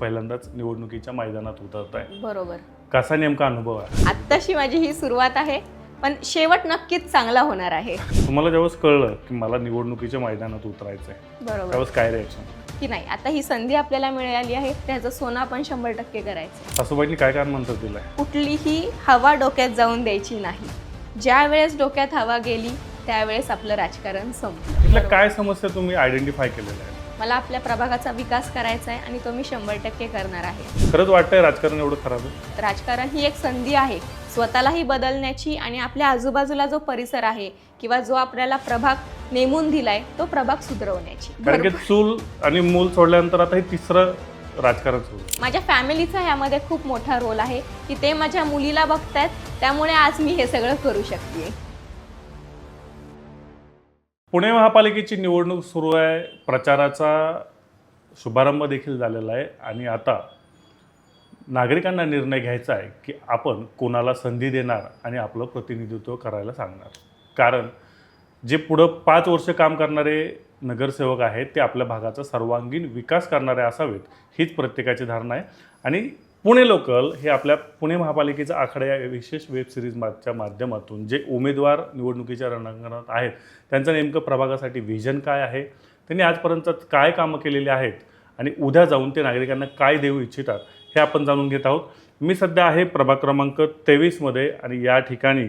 पहिल्यांदाच निवडणुकीच्या मैदानात उतरत आहे बरोबर. कसा नेमका अनुभव आहे? आत्ताशी माझी ही सुरुवात आहे पण शेवट नक्कीच चांगला होणार आहे. तुम्हाला जेव्हा कळलं की मला निवडणुकीच्या मैदानात उतरायचं आहे बरोबर. त्यावेळेस काय रिॲक्शन की नाही आता ही संधी आपल्याला मिळाली आहे त्याचं सोनं आपण शंभर टक्के करायचं. सासूबाईंनी काय कारण मंत्र दिलंय? कुठलीही हवा डोक्यात जाऊन द्यायची नाही. ज्या वेळेस डोक्यात हवा गेली त्यावेळेस आपलं राजकारण संपलं. तिथल्या. काय समस्या तुम्ही आयडेंटिफाय केलेल्या आहेत? मला आपल्या प्रभागाचा विकास करायचा आहे आणि तो मी शंभर टक्के करणार आहे. खरंच वाटतंय राजकारण एवढं खराब आहे. राजकारण ही एक संधी आहे. स्वतःलाही बदलण्याची आणि आपल्या आजूबाजूला जो परिसर आहे किंवा जो आपल्याला प्रभाग नेमून दिलाय तो प्रभाग सुधरवण्याची. कारण की चूल आणि मूल सोडल्यानंतर आता हे तिसरं राजकारण सुरू आहे. माझ्या फॅमिलीचा ह्यामध्ये खूप मोठा रोल आहे की ते माझ्या मुलीला बघतायत त्यामुळे आज मी हे सगळं करू शकते. पुणे महापालिकेची निवडणूक सुरू आहे. प्रचाराचा शुभारंभ देखील झालेला आहे. आणि आता नागरिकांना निर्णय घ्यायचा आहे की आपण कोणाला संधी देणार आणि आपलं प्रतिनिधित्व करायला सांगणार. कारण जे पुढं पाच वर्ष काम करणारे नगरसेवक आहेत ते आपल्या भागाचा सर्वांगीण विकास करणारे असावेत हीच प्रत्येकाची धारणा आहे. आणि पुणे लोकल हे आपल्या पुणे महापालिकेचा आखाडा या विशेष वेब सिरीजच्या माध्यमातून जे उमेदवार निवडणुकीच्या रणांगणात आहेत त्यांचं नेमकं प्रभागासाठी व्हिजन काय आहे त्यांनी आजपर्यंत काय कामं केलेली आहेत आणि उद्या जाऊन ते नागरिकांना काय देऊ इच्छितात हे आपण जाणून घेत आहोत. मी सध्या आहे प्रभाग क्रमांक तेवीसमध्ये आणि या ठिकाणी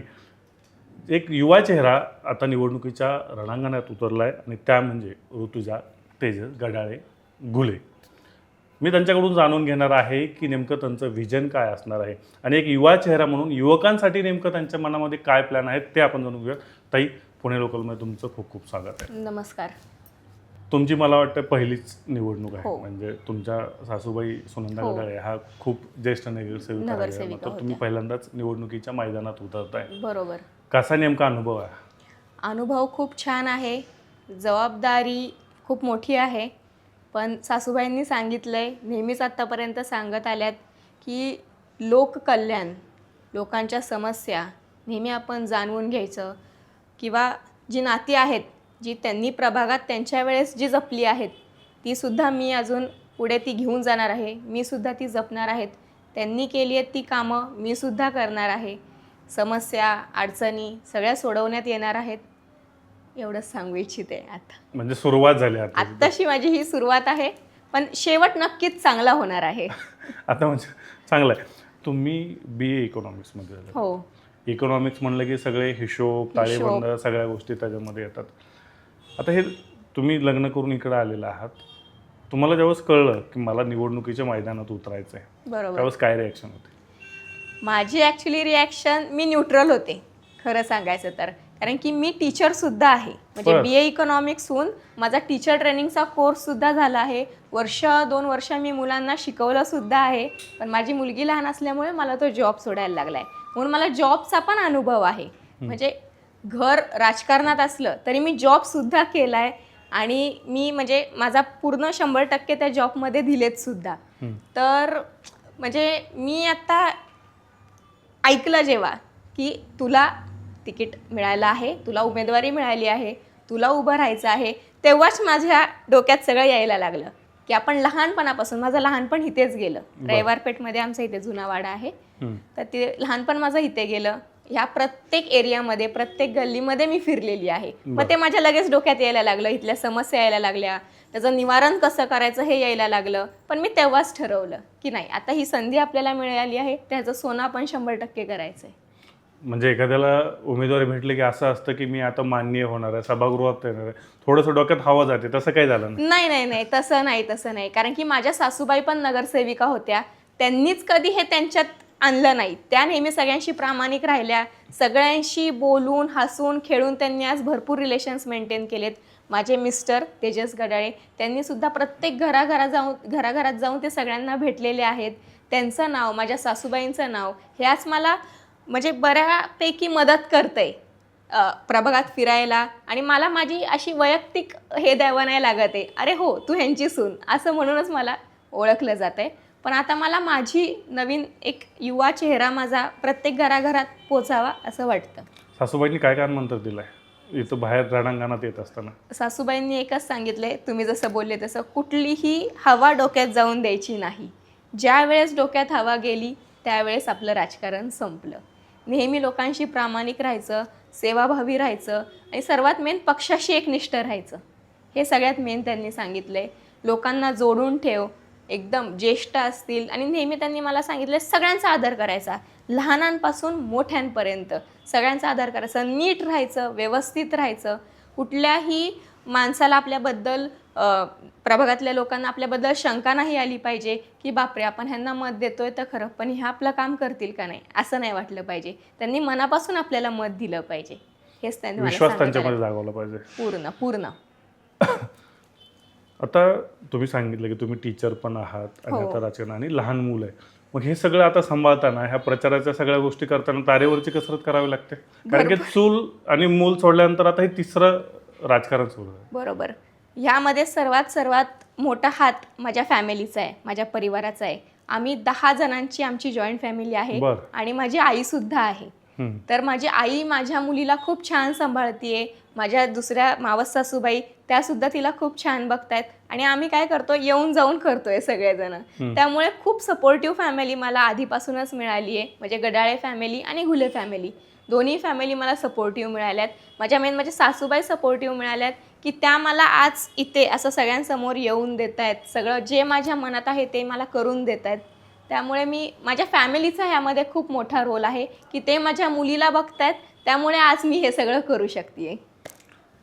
एक युवा चेहरा आता निवडणुकीच्या रणांगणात उतरला आहे आणि त्या म्हणजे ऋतुजा तेजस गडाळे गुले. मी त्यांच्याकडून जाणून घेणार आहे की नेमकं त्यांचं व्हिजन काय असणार आहे. आणि एक युवा चेहरा म्हणून युवकांसाठी नेमकं त्यांच्या मनामध्ये काय प्लॅन आहेत ते आपण जाणून घेऊया ताई पुणे लोकलमध्ये तुमचं खूप खूप स्वागत आहे. नमस्कार. तुमची मला वाटतं पहिलीच निवडणूक आहे. हो. म्हणजे तुमच्या सासूबाई सुनंदा हो. गडाळे हा खूप ज्येष्ठ नगरसेविका आहे. मतलब तुम्ही. पहिल्यांदाच निवडणुकीच्या मैदानात उतरताय. बरोबर. कसा नेमका अनुभव आहे? अनुभव खूप छान आहे. जबाबदारी खूप मोठी आहे. पण सासूबाईंनी सांगितलंय नेहमीच आत्तापर्यंत सांगत आल्यात की लोककल्याण लोकांच्या समस्या नेहमी आपण जाणवून घ्यायचं. किंवा जी नाती आहेत जी त्यांनी प्रभागात त्यांच्या वेळेस जी जपली आहेत तीसुद्धा मी अजून पुढे ती घेऊन जाणार आहे. मी सुद्धा ती जपणार आहेत. त्यांनी केली आहेत ती कामं मी सुद्धा करणार आहे. समस्या अडचणी सगळ्या सोडवण्यात येणार आहेत. एवढंच सांगू इच्छिते आता. म्हणजे सुरुवात झाली आता. आत्ताशी माझी ही सुरुवात आहे पण शेवट नक्कीच चांगला होणार आहे. आता म्हणजे चांगलं आहे. तुम्ही बी ए इकॉनॉमिक्समध्ये झाले हो. इकॉनॉमिक्स म्हणलं की सगळे हिशोब ताळेबंद सगळ्या गोष्टी त्याच्यामध्ये येतात. आता हे तुम्ही लग्न करून इकडे आलेलं आहात. तुम्हाला ज्यावेळेस कळलं की मला निवडणुकीच्या मैदानात उतरायचं आहे बरोबर. त्यावेळेस काय रिॲक्शन होते? माझी ॲक्च्युली रिॲक्शन मी न्यूट्रल होते खरं सांगायचं तर. कारण की मी टीचरसुद्धा आहे. म्हणजे. बी ए इकॉनॉमिक्स होऊन माझा टीचर ट्रेनिंगचा कोर्ससुद्धा झाला आहे. वर्ष दोन वर्ष मी मुलांना शिकवलं सुद्धा आहे. पण माझी मुलगी लहान असल्यामुळे मला तो जॉब सोडायला लागला आहे म्हणून मला जॉबचा पण अनुभव आहे. म्हणजे घर राजकारणात असलं तरी मी जॉबसुद्धा केला आहे आणि मी म्हणजे माझा पूर्ण शंभर टक्के त्या जॉबमध्ये दिलेत सुद्धा. तर म्हणजे मी आता ऐकलं जेव्हा की तुला तिकीट मिळालं आहे तुला उमेदवारी मिळाली आहे तुला उभं राहायचं आहे तेव्हाच माझ्या डोक्यात सगळं यायला लागलं. की आपण लहानपणापासून माझं लहानपण इथेच गेलं. रविवारपेठमध्ये आमचा इथे जुना वाडा आहे. तर ते लहानपण माझं इथे गेलं. ह्या प्रत्येक एरियामध्ये प्रत्येक गल्लीमध्ये मी फिरलेली आहे. मग ते माझ्या लगेच डोक्यात यायला लागलं इथल्या समस्या यायला लागल्या त्याचं निवारण कसं करायचं हे यायला लागलं. पण मी तेव्हाच ठरवलं की नाही आता ही संधी आपल्याला मिळाली आहे त्याचं सोनं आपण शंभर टक्के करायचं आहे म्हणजे एखाद्याला उमेदवारी भेटले की असं असतं की मी आता मान्य होणार आहे सभागृहात येणार आहे. थोडंसं डोक्यात हवा जाते. तसं काही झालं नाही. नाही नाही नाही. तसं नाही तसं नाही. कारण की माझ्या सासूबाई पण नगरसेविका होत्या. त्यांनीच कधी हे त्यांच्यात आणलं नाही. त्या नेहमी सगळ्यांशी प्रामाणिक राहिल्या. सगळ्यांशी बोलून हसून खेळून त्यांनी आज भरपूर रिलेशन्स मेंटेन केलेत. माझे मिस्टर तेजस गडाळे त्यांनी सुद्धा प्रत्येक घराघरा जाऊन घराघरात जाऊन ते सगळ्यांना भेटलेले आहेत. त्यांचं नाव माझ्या सासूबाईंचं नाव ह्याच मला म्हणजे बऱ्यापैकी मदत करतंय अ, प्रभागात फिरायला. आणि मला माझी अशी वैयक्तिक हे द्यावं नाही लागत आहे. अरे हो तू ह्यांची सून. असं म्हणूनच मला ओळखलं जात आहे पण आता मला माझी नवीन एक युवा चेहरा माझा प्रत्येक घराघरात पोचावा असं वाटतं. सासूबाईंनी काय काय मंत्र दिलंय? इथं बाहेर रणांगणात येत असताना. सासूबाईंनी एकच सांगितलंय तुम्ही जसं बोलले तसं कुठलीही हवा डोक्यात जाऊन द्यायची नाही. ज्या वेळेस डोक्यात हवा गेली त्यावेळेस आपलं राजकारण संपलं. नेहमी लोकांशी प्रामाणिक राहायचं सेवाभावी राहायचं आणि सर्वात मेन पक्षाशी एकनिष्ठ राहायचं. हे सगळ्यात मेन त्यांनी सांगितलं. आहे लोकांना जोडून ठेव. एकदम ज्येष्ठ असतील आणि नेहमी त्यांनी मला सांगितलं सगळ्यांचा आदर करायचा. लहानांपासून मोठ्यांपर्यंत सगळ्यांचा आदर करायचा. नीट राहायचं व्यवस्थित राहायचं. कुठल्याही माणसाला आपल्याबद्दल प्रभागातल्या लोकांना आपल्याबद्दल शंका नाही आली पाहिजे की बापरे आपण ह्यांना मत देतोय तर खरं पण हे आपलं काम करतील का नाही असं नाही वाटलं पाहिजे. त्यांनी मनापासून आपल्याला मत दिलं पाहिजे. हेच त्यांनी विश्वास. त्यांच्यामध्ये जागवला पाहिजे. पूर्ण पूर्ण. आता तुम्ही सांगितलं की तुम्ही टीचर पण आहात आणि हो. आता राजकारण आणि लहान मुलं आहे. मग हे सगळं आता सांभाळताना ह्या प्रचाराच्या सगळ्या गोष्टी करताना तारेवरची कसरत करावी लागते? कारण की चूल आणि मूल सोडल्यानंतर आता हे तिसरं राजकारण सुरू आहे. बरोबर. ह्यामध्ये सर्वात सर्वात मोठा हात माझ्या फॅमिलीचा आहे माझ्या परिवाराचा आहे. आम्ही दहा जणांची आमची जॉईंट फॅमिली आहे बर. आणि माझी आई सुद्धा आहे. हम्म. तर माझी आई माझ्या मुलीला खूप छान सांभाळतीये माझ्या दुसऱ्या मावस सासूबाई त्या सुद्धा तिला खूप छान बघतायत आणि आम्ही काय करतो येऊन जाऊन करतोय सगळेजण. त्यामुळे खूप सपोर्टिव्ह फॅमिली मला आधीपासूनच मिळाली आहे म्हणजे गडाळे फॅमिली आणि घुले फॅमिली दोन्ही फॅमिली मला सपोर्टिव्ह मिळाल्यात. माझ्या मेन माझ्या सासूबाई सपोर्टिव्ह मिळाल्यात. की त्या मला आज इथे असं सगळ्यांसमोर येऊन देत आहेत सगळं जे माझ्या मनात आहे ते मला करून देत आहेत त्यामुळे मी माझ्या फॅमिलीचा ह्यामध्ये खूप मोठा रोल आहे की ते माझ्या मुलीला बघतायत. त्यामुळे आज मी हे सगळं करू शकते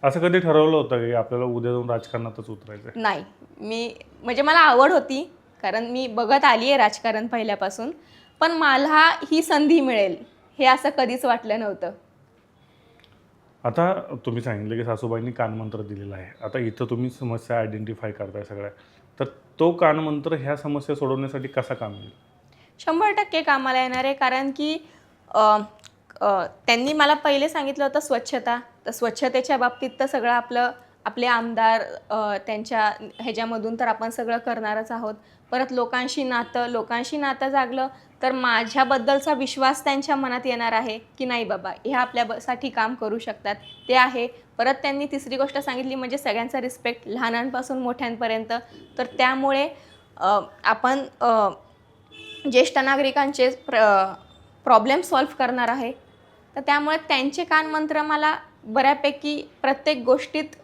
असं कधी ठरवलं होतं की आपल्याला उद्या जाऊन राजकारणातच उतरायचं? नाही. मी म्हणजे मला आवड होती कारण मी बघत आली आहे राजकारण पहिल्यापासून. पण मला ही संधी मिळेल हे असं कधीच वाटलं नव्हतं. आता तुम्ही सांगितलं की सासूबाईंनी कानमंत्र दिलेला आहे. आता इथं तुम्ही समस्या आयडेंटिफाय करताय सगळ्या. तर तो कानमंत्र ह्या समस्या सोडवण्यासाठी कसा काम येईल? शंभर टक्के कामाला येणार आहे. कारण की अ, अ, त्यांनी मला पहिले सांगितलं होतं स्वच्छता. तर स्वच्छतेच्या बाबतीत तर सगळं आपलं आपले आमदार अ, त्यांच्या ह्याच्यामधून तर आपण सगळं करणारच आहोत. परत लोकांशी नातं लोकांशी नातं जागलं तर माझ्याबद्दलचा विश्वास त्यांच्या मनात येणार आहे की नाही बाबा हे आपल्यासाठी काम करू शकतात. ते आहे. परत त्यांनी तिसरी गोष्ट सांगितली म्हणजे सगळ्यांचा रिस्पेक्ट लहानांपासून मोठ्यांपर्यंत. तर त्यामुळे आपण ज्येष्ठ नागरिकांचे प्र प्रॉब्लेम सॉल्व्ह करणार आहे. तर त्यामुळे त्यांचे कानमंत्र मला बऱ्यापैकी प्रत्येक गोष्टीत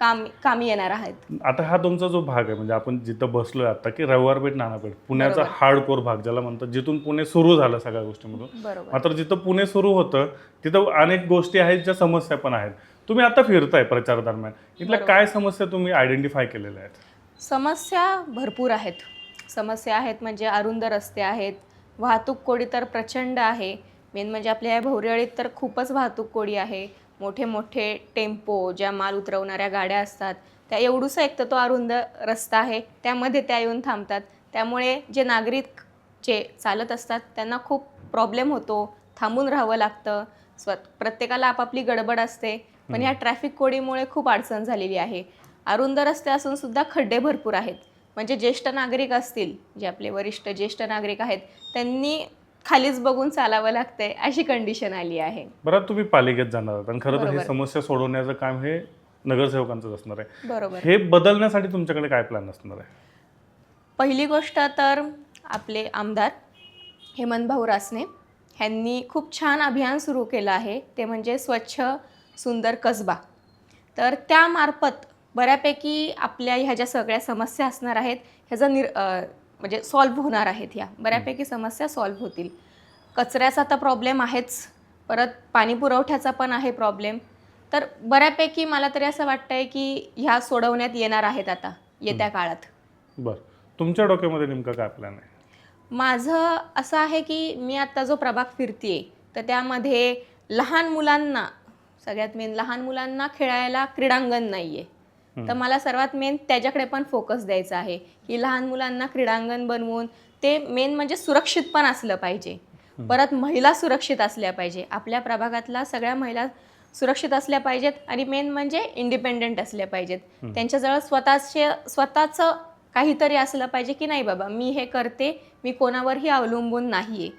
काम कामी येणार आहेत. आता हा तुमचा जो भाग आहे म्हणजे आपण जिथं बसलोय आता की रविवार पेठ नानापेठ पुण्याचा बरोबर. हार्डकोर भाग ज्याला म्हणतात जिथून पुणे सुरू झालं सगळ्या गोष्टीमधून. बरोबर. मात्र जिथं पुणे सुरू होतं तिथं अनेक गोष्टी आहेत ज्या समस्या पण आहेत. तुम्ही आता फिरताय प्रचार दरम्यान इथल्या बरोबर. काय समस्या तुम्ही आयडेंटिफाय केलेल्या आहेत? समस्या भरपूर आहेत. समस्या आहेत म्हणजे अरुंद रस्ते आहेत. वाहतूक कोडी तर प्रचंड आहे. मेन म्हणजे आपल्या या भोवरेळीत तर खूपच वाहतूक कोडी आहे. मोठे मोठे टेम्पो ज्या माल उतरवणाऱ्या गाड्या असतात त्या एवढूसा एक तर तो अरुंद रस्ता आहे त्यामध्ये त्या येऊन थांबतात. त्यामुळे जे नागरिक जे चालत असतात त्यांना खूप प्रॉब्लेम होतो थांबून राहावं लागतं. स्व प्रत्येकाला आपापली गडबड असते पण ह्या ट्रॅफिक कोडीमुळे खूप अडचण झालेली आहे. अरुंद रस्ते असून सुद्धा खड्डे भरपूर आहेत. म्हणजे ज्येष्ठ नागरिक असतील जे आपले वरिष्ठ ज्येष्ठ नागरिक आहेत त्यांनी खालीच बघून चालावं लागतंय अशी कंडिशन आली आहे. बरं तुम्ही पालिकेत जाणार आहात आणि खरं तर हे बरोबर. समस्या सोडवण्याचं काम हे नगरसेवकांचंच असणार आहे. बरोबर. हे बदलण्यासाठी तुमच्याकडे काय प्लॅन असणार आहे? पहिली गोष्ट तर आपले आमदार हेमंत भाऊ रासने ह्यांनी खूप छान अभियान सुरू केलं आहे ते म्हणजे स्वच्छ सुंदर कसबा. तर त्यामार्फत बऱ्यापैकी आपल्या ह्या ज्या सगळ्या समस्या असणार आहेत ह्याचा निर अ, म्हणजे सॉल्व्ह होणार आहेत ह्या बऱ्यापैकी समस्या सॉल्व्ह होतील. कचऱ्याचा तर प्रॉब्लेम आहेच. परत पाणी पुरवठ्याचा पण आहे प्रॉब्लेम तर बऱ्यापैकी मला तरी असं वाटतंय की ह्या सोडवण्यात येणार आहेत आता येत्या काळात. बरं. तुमच्या डोक्यामध्ये नेमका काय प्लॅन आहे? माझं असं आहे की मी आत्ता जो प्रभाग फिरतीये तर त्यामध्ये लहान मुलांना सगळ्यात मेन लहान मुलांना खेळायला क्रीडांगण नाही आहे तर मला सर्वात मेन त्याच्याकडे पण फोकस द्यायचा आहे. की लहान मुलांना क्रीडांगण बनवून ते मेन म्हणजे सुरक्षित पण असलं पाहिजे. परत महिला सुरक्षित असल्या पाहिजे. आपल्या प्रभागातला सगळ्या महिला सुरक्षित असल्या पाहिजेत आणि मेन म्हणजे इंडिपेंडेंट असल्या पाहिजेत. त्यांच्याजवळ स्वतःचे स्वतःचं काहीतरी असलं पाहिजे की नाही बाबा मी हे करते मी कोणावरही अवलंबून नाही आहे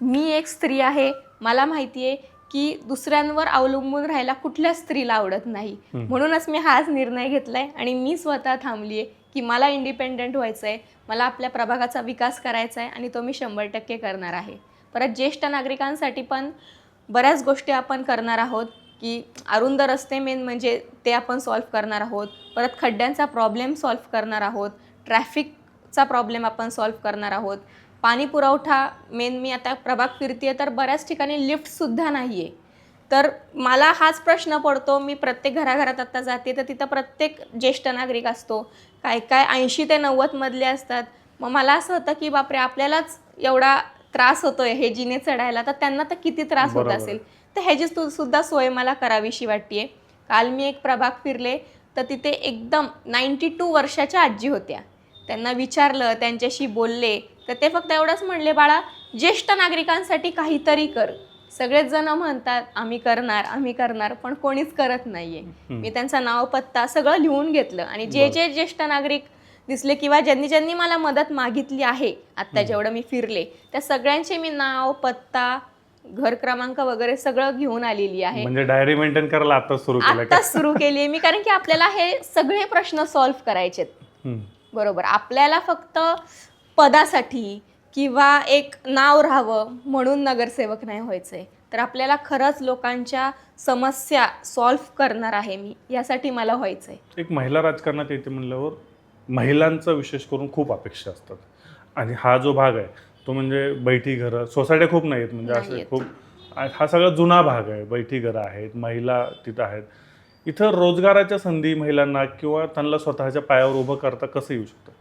मी एक स्त्री आहे मला माहिती आहे की दुसऱ्यांवर अवलंबून राहायला कुठल्या स्त्रीला आवडत नाही. म्हणूनच मी हाच निर्णय घेतलाय आणि मी स्वतः थांबली आहे की मला इंडिपेंडंट व्हायचं आहे मला आपल्या प्रभागाचा विकास करायचा आहे आणि तो मी शंभर टक्के करणार आहे. परत ज्येष्ठ नागरिकांसाठी पण बऱ्याच गोष्टी आपण करणार आहोत की अरुंद रस्ते मेन म्हणजे ते आपण सॉल्व्ह करणार आहोत परत खड्ड्यांचा प्रॉब्लेम सॉल्व्ह करणार आहोत ट्रॅफिकचा प्रॉब्लेम आपण सॉल्व्ह करणार आहोत. पाणी पुरवठा मेन मी आता प्रभाग फिरते तर बऱ्याच ठिकाणी लिफ्टसुद्धा नाही आहे तर मला हाच प्रश्न पडतो मी प्रत्येक घराघरात आता जाते तर तिथं प्रत्येक ज्येष्ठ नागरिक असतो. काय काय ऐंशी ते नव्वदमधले असतात. मग मला असं होतं की बापरे आपल्यालाच एवढा त्रास होतोय हे जिने चढायला तर त्यांना तर किती त्रास होत. असेल? तर ह्याची सुद्धा सोय मला करावीशी वाटते काल मी एक प्रभाग फिरले तर तिथे एकदम नाईन्टी टू वर्षाच्या आजी होत्या. त्यांना विचारलं त्यांच्याशी बोलले तर ते फक्त एवढंच म्हणले बाळा ज्येष्ठ नागरिकांसाठी काहीतरी कर. सगळेच जण म्हणतात आम्ही करणार आम्ही करणार पण कोणीच करत नाहीये. मी त्यांचं नाव पत्ता सगळं लिहून घेतलं आणि जे. जे ज्येष्ठ नागरिक दिसले किंवा ज्यांनी ज्यांनी मला मदत मागितली आहे आत्ता जेवढं मी फिरले त्या सगळ्यांचे मी नाव पत्ता घर क्रमांक वगैरे सगळं घेऊन आलेली आहे. म्हणजे डायरी मेंटेन करायला आता सुरू आत्ताच सुरू केली मी कारण की आपल्याला हे सगळे प्रश्न सॉल्व्ह करायचे. बरोबर. आपल्याला फक्त पदासाठी किंवा एक नाव राहावं म्हणून नगरसेवक नाही व्हायचंय तर आपल्याला खरंच लोकांच्या समस्या सॉल्व्ह करणार आहे मी यासाठी मला व्हायचंय. एक महिला राजकारणात येते म्हणल्यावर महिलांचा विशेष करून खूप अपेक्षा असतात. आणि हा जो भाग आहे तो म्हणजे बैठी घरं सोसायट्या खूप नाही आहेत म्हणजे असे. खूप हा सगळा जुना भाग आहे बैठी घरं आहेत महिला तिथं आहेत. इथं रोजगाराच्या संधी महिलांना किंवा त्यांना स्वतःच्या पायावर उभं करता कसं येऊ शकतं?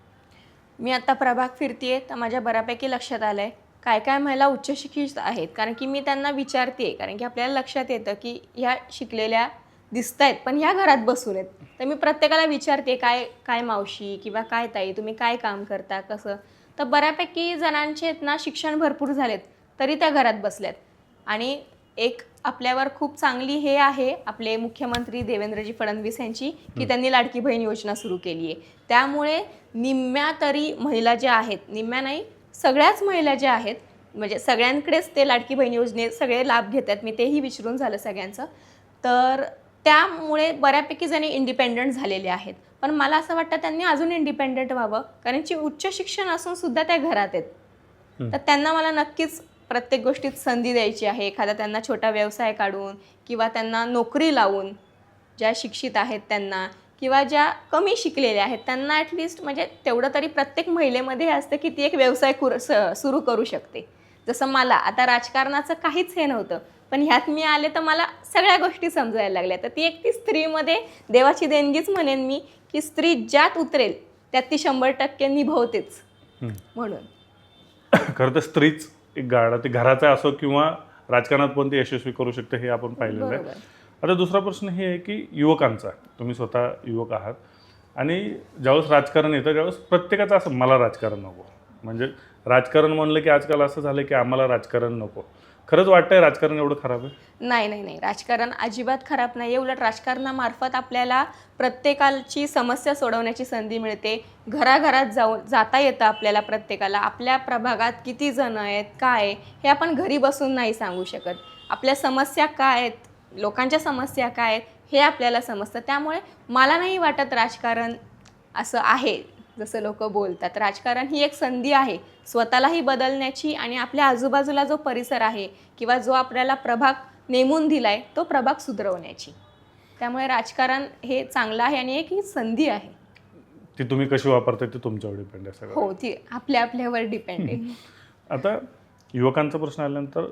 मी आता प्रभाग फिरतीये तर माझ्या बऱ्यापैकी लक्षात आलं आहे काय काय महिला उच्च शिक्षित आहेत? कारण की मी त्यांना विचारते कारण की आपल्याला लक्षात येतं की ह्या शिकलेल्या दिसत आहेत पण ह्या घरात बसून आहेत. तर मी प्रत्येकाला विचारते काय काय मावशी किंवा काय ताई तुम्ही काय काम करता? कसं? तर बऱ्यापैकी जणांचे आहेत ना शिक्षण भरपूर झालेत तरी त्या घरात बसल्यात. आणि एक आपल्यावर खूप चांगली हे आहे आपले मुख्यमंत्री देवेंद्रजी फडणवीस यांची की त्यांनी लाडकी बहीण योजना सुरू केली आहे. त्यामुळे निम्म्या तरी महिला ज्या आहेत निम्म्या नाही सगळ्याच महिला ज्या आहेत म्हणजे सगळ्यांकडेच ते लाडकी बहीण योजने सगळे लाभ घेतात मी तेही विचारून झालं सगळ्यांचं. तर त्यामुळे बऱ्यापैकी जणी इंडिपेंडंट झालेले आहेत. पण मला असं वाटतं त्यांनी अजून इंडिपेंडंट व्हावं कारण की उच्च शिक्षण असून सुद्धा त्या घरात आहेत. तर त्यांना मला नक्कीच प्रत्येक गोष्टीत संधी द्यायची आहे. एखादा त्यांना छोटा व्यवसाय काढून किंवा त्यांना नोकरी लावून ज्या शिक्षित आहेत त्यांना किंवा ज्या कमी शिकलेल्या आहेत त्यांना ॲटलिस्ट म्हणजे तेवढं तरी प्रत्येक महिलेमध्ये हे असतं की ती एक व्यवसाय कुर स- सुरू करू शकते. जसं मला आता राजकारणाचं काहीच हे नव्हतं पण ह्यात मी आले तर मला सगळ्या गोष्टी समजायला लागल्या. तर ती एक ती स्त्रीमध्ये देवाची देणगीच म्हणेन मी की स्त्री ज्यात उतरेल त्यात ती शंभर टक्के निभवतेच. म्हणून. खरं तर स्त्रीच एक गाडा ते घराचा असो किंवा राजकारणात पण ती यशस्वी करू शकते हे आपण पाहिलेलं आहे. आता दुसरा प्रश्न हे आहे की युवकांचा तुम्ही स्वतः युवक आहात आणि ज्यावेळेस राजकारण येतं त्यावेळेस प्रत्येकाचं असं मला राजकारण नको. म्हणजे राजकारण म्हणलं की आजकाल असं झालं की आम्हाला राजकारण नको. खरंच वाटतंय राजकारण एवढं खराब आहे? नाही नाही नाही. राजकारण अजिबात खराब नाही. आहे उलट राजकारणामार्फत आपल्याला प्रत्येकाची समस्या सोडवण्याची संधी मिळते. घराघरात जाऊ जाता येतं आपल्याला प्रत्येकाला. आपल्या प्रभागात किती जण आहेत काय आहे, हे आपण घरी बसून नाही सांगू शकत. आपल्या समस्या काय आहेत लोकांच्या समस्या काय आहेत हे आपल्याला समजतं. त्यामुळे मला नाही वाटत राजकारण असं आहे. जसं लोक बोलतात. राजकारण ही एक संधी आहे. स्वतःलाही बदलण्याची आणि आपल्या आजूबाजूला जो परिसर आहे किंवा जो आपल्याला प्रभाग नेमून दिलाय तो प्रभाग सुधरवण्याची. त्यामुळे राजकारण हे चांगलं आहे आणि एक ही संधी आहे. ती तुम्ही कशी वापरताय ते तुमच्यावर डिपेंड आहे सगळं. हो ती आपल्या आपल्यावर डिपेंड आहे. आता युवकांचा प्रश्न आल्यानंतर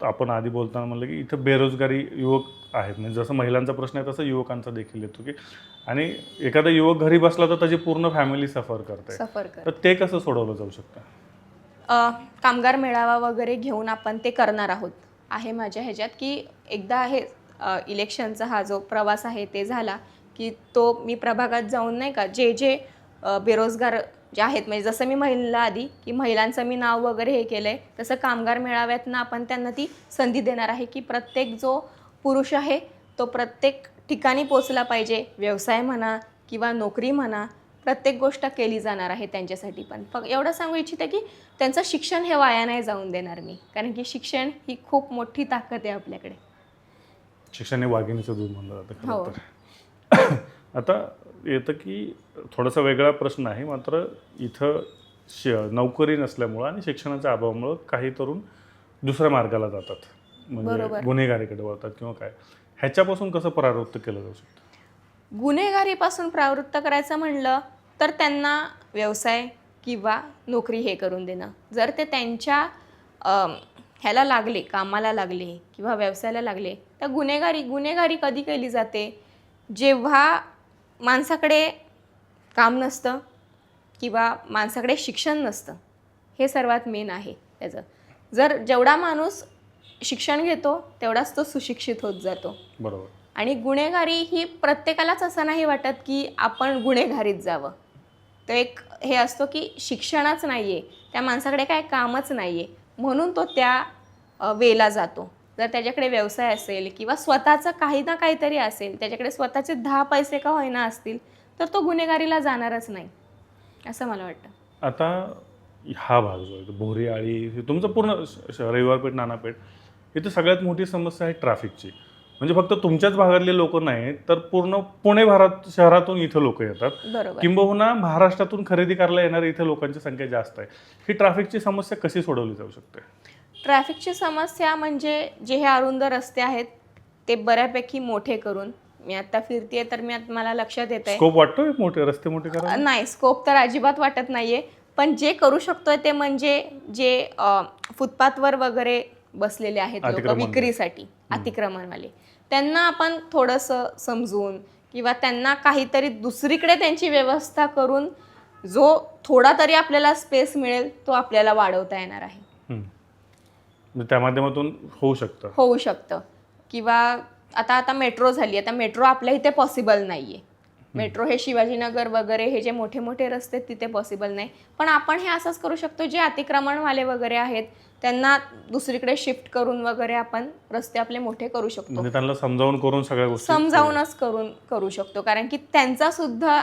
आपण आधी बोलताना म्हणलं की इथं बेरोजगारी युवक आहेत. म्हणजे जसं महिलांचा प्रश्न आहे तसं युवकांचा देखील येतो की आणि एखादा युवक घरी बसला तर त्याची पूर्ण फॅमिली सफर करते. सफर कर तर ते कसं सोडवलं जाऊ शकतं? अ, कामगार मेळावा वगैरे घेऊन आपण ते करणार आहोत. आहे माझ्या ह्याच्यात की एकदा हे अ, इलेक्शनचा हा जो प्रवास आहे ते झाला की तो मी प्रभागात जाऊन नाही का जे जे अ, बेरोजगार जे आहेत म्हणजे जसं मी महिला आधी की महिलांचं मी नाव वगैरे हे केलं आहे तसं कामगार मेळाव्यातनं आपण त्यांना ती संधी देणार आहे की प्रत्येक जो पुरुष आहे तो प्रत्येक ठिकाणी पोचला पाहिजे. व्यवसाय म्हणा किंवा नोकरी म्हणा प्रत्येक गोष्ट केली जाणार आहे त्यांच्यासाठी पण. फक्त एवढं सांगू इच्छिते की त्यांचं शिक्षण हे वाया नाही जाऊन देणार मी. कारण की शिक्षण ही खूप मोठी ताकद आहे आपल्याकडे. शिक्षण हे वाघिणीचं दूध म्हणलं जातं हो. आता येतं की थोडासा वेगळा प्रश्न आहे. मात्र इथं श नोकरी नसल्यामुळं आणि शिक्षणाच्या अभावामुळं काही तरुण दुसऱ्या मार्गाला जातात. म्हणजे. गुन्हेगारीकडे वळतात किंवा काय. ह्याच्यापासून कसं परावृत्त केलं जाऊ शकतं? गुन्हेगारीपासून प्रवृत्त करायचं म्हणलं तर त्यांना व्यवसाय किंवा नोकरी हे करून देणं. जर ते त्यांच्या ह्याला लागले कामाला लागले किंवा व्यवसायाला लागले तर गुन्हेगारी गुन्हेगारी कधी केली जाते? जेव्हा माणसाकडे काम नसतं किंवा माणसाकडे शिक्षण नसतं. हे सर्वात मेन आहे त्याचं. जर जेवढा माणूस शिक्षण घेतो तेवढाच तो सुशिक्षित होत जातो. बरोबर. आणि गुन्हेगारी ही प्रत्येकालाच असं नाही वाटत की आपण गुन्हेगारीत जावं. तो एक हे असतो की शिक्षणच नाही आहे त्या माणसाकडे काय कामच नाही आहे म्हणून तो त्या वेला जातो. जर त्याच्याकडे व्यवसाय असेल किंवा स्वतःचं काही ना काहीतरी असेल त्याच्याकडे स्वतःचे दहा पैसे का होईना असतील तर तो गुन्हेगारीला जाणारच नाही असं मला वाटतं. आता हा भाग जो आहे तुमचं पूर्ण रविवारपेठ नानापेठ इथे सगळ्यात मोठी समस्या आहे ट्रॅफिकची. म्हणजे फक्त तुमच्याच भागातले लोक नाही तर पूर्ण पुणे भारत शहरातून इथं लोक येतात. बरोबर. किंबहुना महाराष्ट्रातून खरेदी करायला येणाऱ्या इथे लोकांची संख्या जास्त आहे. ही ट्रॅफिकची समस्या कशी सोडवली जाऊ शकते? ट्रॅफिकची समस्या म्हणजे जे हे अरुंद रस्ते आहेत ते बऱ्यापैकी मोठे करून. मी आता फिरतेय तर मी आता मला लक्षात येत आहे स्कोप वाटतोय मोठे रस्ते मोठे करा नाही स्कोप तर अजिबात वाटत नाहीये. पण जे करू शकतोय ते म्हणजे जे अ, फुटपाथवर वगैरे बसलेले आहेत लोक अतिक्रमण. विक्रीसाठी अतिक्रमणवाले. त्यांना आपण थोडंसं समजून किंवा त्यांना काहीतरी दुसरीकडे त्यांची व्यवस्था करून जो थोडा तरी आपल्याला स्पेस मिळेल तो आपल्याला वाढवता येणार आहे. हम्म. म्हणजे त्या माध्यमातून होऊ शकतं. होऊ शकतं. किंवा आता आता मेट्रो झाली आता मेट्रो आपल्या इथे पॉसिबल नाही आहे मेट्रो हे शिवाजीनगर वगैरे हे जे मोठे मोठे रस्ते तिथे पॉसिबल नाही. पण आपण हे असंच करू शकतो जे अतिक्रमणवाले वगैरे आहेत त्यांना दुसरीकडे शिफ्ट करून वगैरे आपण रस्ते आपले मोठे करू शकतो. म्हणजे त्यांना समजावून करून सगळ्या गोष्टी समजावूनच करून करू शकतो. कारण की त्यांचा सुद्धा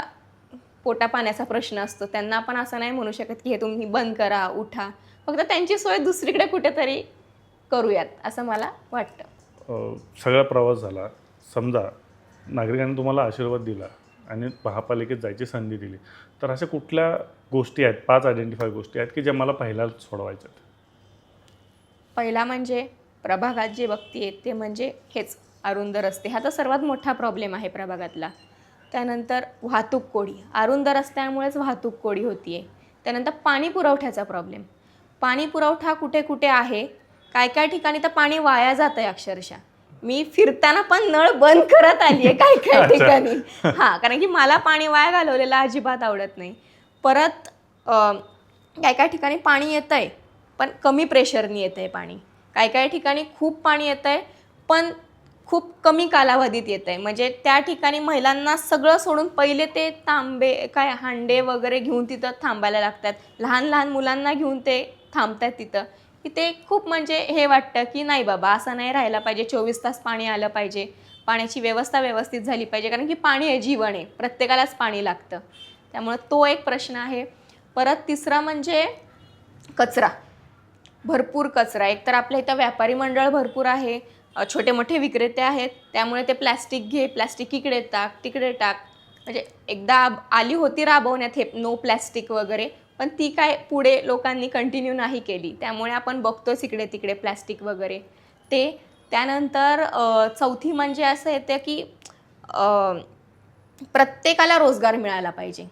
पोटा पाण्याचा प्रश्न असतो. त्यांना आपण असं नाही म्हणू शकत की हे तुम्ही बंद करा उठा. फक्त त्यांची सोय दुसरीकडे कुठेतरी करूयात असं मला वाटतं. सगळा प्रवास झाला. समजा नागरिकांनी तुम्हाला आशीर्वाद दिला आणि महापालिकेत जायची संधी दिली तर अशा कुठल्या गोष्टी आहेत पाच आयडेंटिफाय गोष्टी आहेत की ज्या मला पहिल्या सोडवायच्या आहेत? पहिला म्हणजे प्रभागात जे बघतीये ते म्हणजे हेच अरुंद रस्ते. हा तर सर्वात मोठा प्रॉब्लेम आहे प्रभागातला. त्यानंतर वाहतूक कोडी. अरुंद रस्त्यामुळेच वाहतूक कोडी होतीये. त्यानंतर पाणी पुरवठ्याचा प्रॉब्लेम पाणी पुरवठा कुठे कुठे आहे? काय काय ठिकाणी तर पाणी वाया जात आहे अक्षरशः. मी फिरताना पण नळ बंद करत आली आहे काय काय ठिकाणी. हां कारण की मला पाणी वाया घालवलेलं अजिबात आवडत नाही. परत काय काय ठिकाणी पाणी येतं आहे पण कमी प्रेशरनी येतं आहे पाणी. काय काय ठिकाणी खूप पाणी येतं आहे पण खूप कमी कालावधीत येतं आहे म्हणजे त्या ठिकाणी महिलांना सगळं सोडून पहिले ते तांबे काय हांडे वगैरे घेऊन तिथं थांबायला लागतात. लहान लहान मुलांना घेऊन ते थांबतात तिथं की ते खूप म्हणजे हे वाटतं की नाही बाबा असं नाही राहायला पाहिजे चोवीस तास पाणी आलं पाहिजे पाण्याची व्यवस्था व्यवस्थित झाली पाहिजे कारण की पाणी हे जीवन आहे प्रत्येकालाच पाणी लागतं. त्यामुळं तो एक प्रश्न आहे. परत तिसरा म्हणजे कचरा. भरपूर कचरा. एक तर आपल्या इथं व्यापारी मंडळ भरपूर आहे छोटे मोठे विक्रेते आहेत त्यामुळे ते प्लॅस्टिक घे प्लॅस्टिक इकडे टाक तिकडे टाक. म्हणजे एकदा आली होती राबवण्यात हे नो प्लॅस्टिक वगैरे पण ती काय पुढे लोकांनी कंटिन्यू नाही केली. त्यामुळे आपण बघतोच इकडे तिकडे प्लॅस्टिक वगैरे. ते त्यानंतर चौथी म्हणजे असं येतं की प्रत्येकाला रोजगार मिळाला पाहिजे.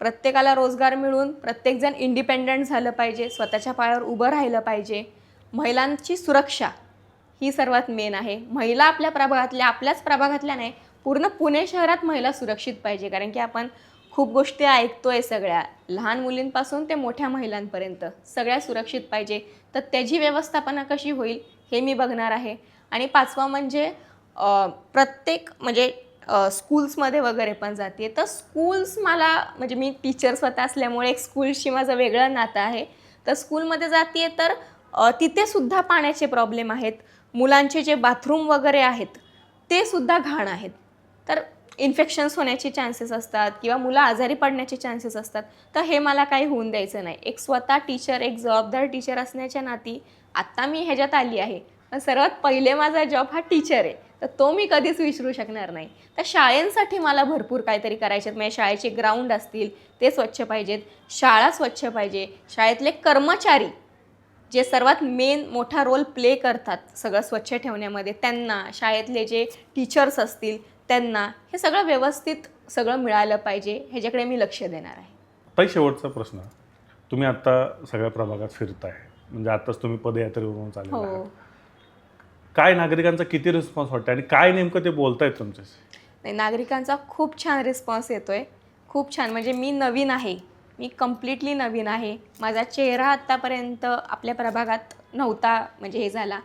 प्रत्येकाला रोजगार मिळून प्रत्येकजण इंडिपेंडंट झालं पाहिजे स्वतःच्या पायावर उभं राहिलं पाहिजे. महिलांची सुरक्षा ही सर्वात मेन आहे. महिला आपल्या प्रभागातल्या आपल्याच प्रभागातल्या नाही पूर्ण पुणे शहरात महिला सुरक्षित पाहिजे. कारण की आपण खूप गोष्टी ऐकतोय सगळ्या. लहान मुलींपासून ते मोठ्या महिलांपर्यंत सगळ्या सुरक्षित पाहिजे. तर त्याची व्यवस्थापना कशी होईल हे मी बघणार आहे. आणि पाचवा म्हणजे प्रत्येक म्हणजे स्कूल्समध्ये वगैरे पण जाते. तर स्कूल्स मला म्हणजे मी टीचर स्वतः असल्यामुळे एक स्कूलशी माझं वेगळं नातं आहे. तर स्कूलमध्ये जाते तर तिथेसुद्धा पाण्याचे प्रॉब्लेम आहेत. मुलांचे जे बाथरूम वगैरे आहेत ते सुद्धा घाण आहेत. तर इन्फेक्शन्स होण्याचे चान्सेस असतात किंवा मुलं आजारी पडण्याचे चान्सेस असतात. तर हे मला काही होऊन द्यायचं नाही. एक स्वतः टीचर एक जबाबदार टीचर असण्याच्या नाती आत्ता मी ह्याच्यात आली आहे. पण सर्वात पहिले माझा जॉब हा टीचर आहे. तर तो मी कधीच विसरू शकणार नाही. तर शाळेंसाठी मला भरपूर काहीतरी करायचे आहेत. म्हणजे शाळेचे ग्राउंड असतील ते स्वच्छ पाहिजेत. शाळा स्वच्छ पाहिजे. शाळेतले कर्मचारी जे सर्वात मेन मोठा रोल प्ले करतात सगळं स्वच्छ ठेवण्यामध्ये त्यांना शाळेतले जे टीचर्स असतील त्यांना हे सगळं व्यवस्थित सगळं मिळालं पाहिजे ह्याच्याकडे मी लक्ष देणार आहे. ताई शेवटचा प्रश्न. तुम्ही आता सगळ्या प्रभागात फिरताय. म्हणजे आताच तुम्ही पदयात्रेवरून चाललेला हो. काय नागरिकांचा किती रिस्पॉन्स वाटतं आणि काय नेमकं ते बोलतायत तुमच्याशी? नाही नागरिकांचा खूप छान रिस्पॉन्स येतो आहे खूप छान. म्हणजे मी नवीन आहे. मी कम्प्लिटली नवीन आहे. माझा चेहरा आत्तापर्यंत आपल्या प्रभागात नव्हता म्हणजे हे झाला.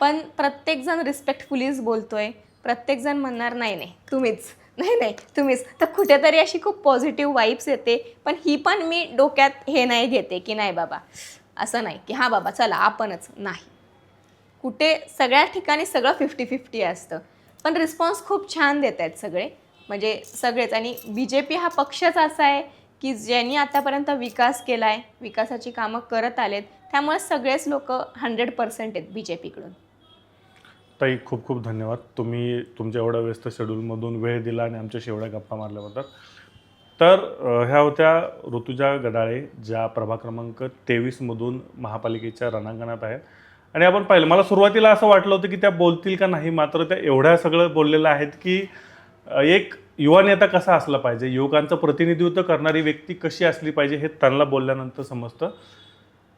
पण प्रत्येकजण रिस्पेक्टफुलीच बोलतो आहे प्रत्येकजण म्हणणार नाही नाही तुम्हीच नाही नाही तुम्हीच. तर कुठेतरी अशी खूप पॉझिटिव्ह वाईब्स येते. पण ही पण मी डोक्यात हे नाही घेते की नाही बाबा असं नाही की हां बाबा चला आपणच नाही. कुठे सगळ्या ठिकाणी सगळं फिफ्टी फिफ्टी असतं. पण रिस्पॉन्स खूप छान देत आहेत सगळे. म्हणजे सगळेच. आणि बी जे पी हा पक्षच असा आहे की ज्यांनी आतापर्यंत विकास केला आहे विकासाची कामं करत आलेत त्यामुळे सगळेच लोक हंड्रेड पर्सेंट आहेत बी जे पीकडून ताई खूप खूप धन्यवाद. तुम्ही तुमच्या एवढ्या व्यस्त शेड्यूलमधून वेळ दिला आणि आमच्याशी एवढ्या गप्पा मारल्याबद्दल. तर ह्या होत्या ऋतुजा गडाळे ज्या प्रभा क्रमांक तेवीसमधून महापालिकेच्या रणांगणात आहेत. आणि आपण पाहिलं मला सुरुवातीला असं वाटलं होतं की त्या बोलतील का नाही मात्र त्या एवढ्या सगळं बोललेल्या आहेत की एक युवा नेता कसा असला पाहिजे युवकांचं प्रतिनिधित्व करणारी व्यक्ती कशी असली पाहिजे हे त्यांना बोलल्यानंतर समजतं.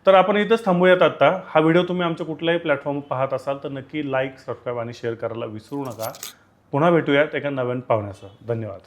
तर आपण इथंच थांबूयात आत्ता हा व्हिडिओ तुम्ही आमच्या कुठल्याही प्लॅटफॉर्म पाहत असाल तर नक्की लाईक सबस्क्राईब आणि शेअर करायला विसरू नका. पुन्हा भेटूयात एका नव्यान पाहुण्यासह. धन्यवाद.